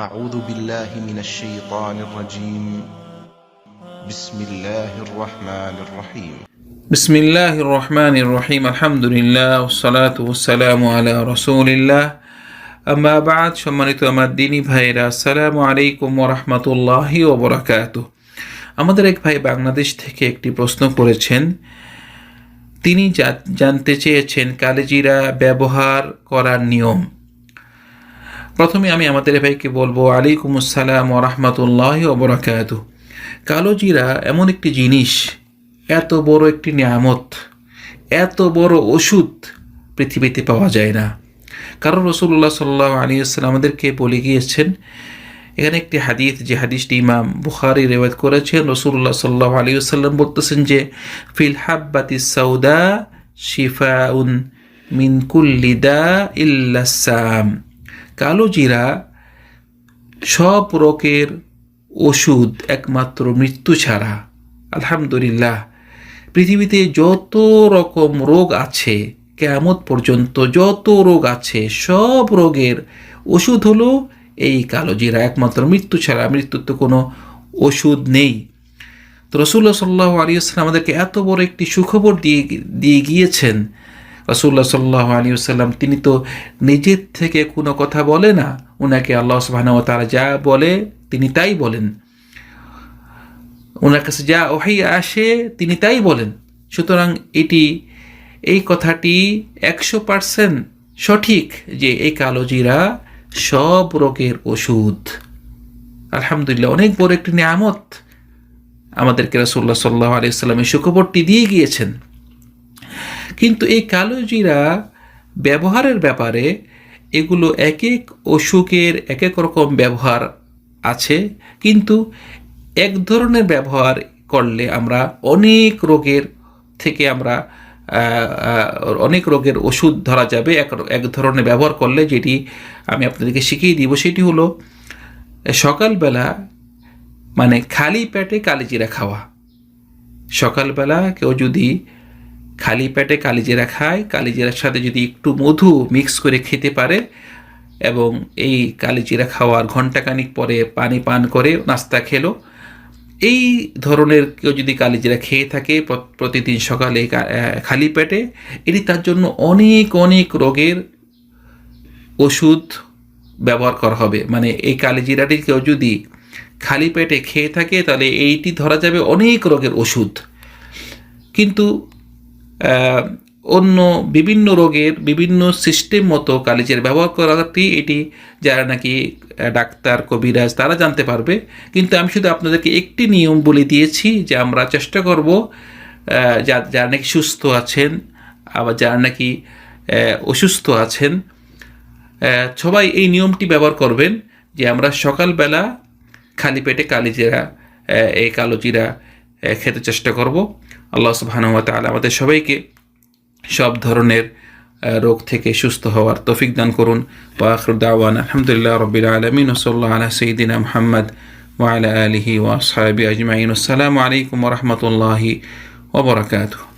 أعوذ بالله من الشيطان الرجيم بسم الله الرحمن الرحيم بسم الله الرحمن الرحيم الحمد لله والصلاة والسلام على رسول الله আম্মা বাদ সম্মানিত আমার দিনী ভাইরা আসসালামু আলাইকুম ওরহমতুল্লাহি ওবরাকাত আমাদের এক ভাই বাংলাদেশ থেকে একটি প্রশ্ন করেছেন তিনি জা- জানতে চেয়েছেন কালেজিরা ব্যবহার করার নিয়ম প্রথমে আমি আমাদের ভাইকে বলব আলাইকুম আসসালাম ওরহমতুল্লাহ ওবরাকাত কালো জিরা এমন একটি জিনিস, এত বড় একটি নিয়ামত, এত বড় ওষুধ পৃথিবীতে পাওয়া যায় না। কারণ রসুল্লাহ সাল্লাহ আলী আসসালাম আমাদেরকে বলে গিয়েছেন, এখানে একটি হাদিস, যে হাদিসটি ইমাম বুখারি রেওয়াজ করেছেন রসুল্লাহ সাল্লাহ আলী আসাল্লাম বলতেছেন যে, ফিল হাব্বাতি সৌদা শিফাউন মিন কুল্লিদা ইল্লাসাম কালো জিরা সব রোগের ওষুধ একমাত্র মৃত্যু ছাড়া। আলহামদুলিল্লাহ। পৃথিবীতে যত রকম রোগ আছে, কেয়ামত পর্যন্ত যত রোগ আছে, সব রোগের ওষুধ হলো এই কালো জিরা। একমাত্র মৃত্যু ছাড়া মৃত্যুর তো কোনো ওষুধ নেই। তো রসুল্লাহ সাল্লাহ আলিয়াল্লাম আমাদেরকে এত বড় একটি সুখবর দিয়ে দিয়ে গিয়েছেন। রসুল্লাহ সাল্লাহ আলী সাল্লাম তিনি তো নিজের থেকে কোনো কথা বলে না। ওনাকে আল্লাহ সুবাহ তারা যা বলে, তিনি তাই বলেন। ওনার কাছে যা ওহাই আসে, তিনি তাই বলেন। সুতরাং এটি, এই কথাটি একশো পার্সেন্ট সঠিক যে এই কালোজিরা সব রোগের ওষুধ। আলহামদুলিল্লাহ, অনেক বড় একটি নিয়ামত আমাদেরকে রাসুল্লাহ সাল্লাহ আলিয়াল্লামের সুখবরটি দিয়ে গিয়েছেন। কিন্তু এই কালো জিরা ব্যবহারের ব্যাপারে এগুলো এক এক অসুখের এক এক রকম ব্যবহার আছে, কিন্তু এক ধরনের ব্যবহার করলে আমরা অনেক রোগের থেকে আমরা অনেক রোগের ওষুধ ধরা যাবে। এক এক ধরনের ব্যবহার করলে যেটি আমি আপনাদেরকে শিখিয়ে দিব সেটি হলো সকালবেলা মানে খালি পেটে কালিজিরা খাওয়া। সকালবেলা কেউ যদি খালি পেটে কালিজিরা খায়। কালিজিরার সাথে যদি একটু মধু মিক্স করে খেতে পারে এবং এই কালিজিরা খাওয়ার ঘন্টাখানিক পরে পানি পান করে, নাস্তা খেলো, এই ধরনের কেউ যদি কালিজিরা খেয়ে থাকে প্রতিদিন সকালে খালি পেটে, এটি তার জন্য অনেক অনেক রোগের ওষুধ ব্যবহার করা হবে। মানে এই কালিজিরাটি কেউ যদি খালি পেটে খেয়ে থাকে, তাহলে এইটি ধরা যাবে অনেক রোগের ওষুধ। কিন্তু অন্য বিভিন্ন রোগের বিভিন্ন সিস্টেম মতো কালিজের ব্যবহার করাটি এটি যারা নাকি ডাক্তার, কবিরাজ, তারা জানতে পারবে। কিন্তু আমি শুধু আপনাদেরকে একটি নিয়ম বলে দিয়েছি যে আমরা চেষ্টা করব যারা নাকি সুস্থ আছেন, আবার যারা নাকি অসুস্থ আছেন সবাই এই নিয়মটি ব্যবহার করবেন যে আমরা সকালবেলা খালি পেটে কালিজিরা এই কালো জিরা খেতে চেষ্টা করব। আল্লাহ সুবাহানুয়া তাআলা আমাদের সবাইকে সব ধরনের রোগ থেকে সুস্থ হওয়ার তৌফিক দান করুন। ওয়াখর দাওয়ান, আলহামদুলিল্লাহ রবিল আলমিন ওসল্লা আলা সঈদিনা মোহাম্মদ ওয়ালা আলহি ওয়াসাবি আজমাইন। আসসালামু আলাইকুম রহমতুল্লাহি ওবরাকাতুহ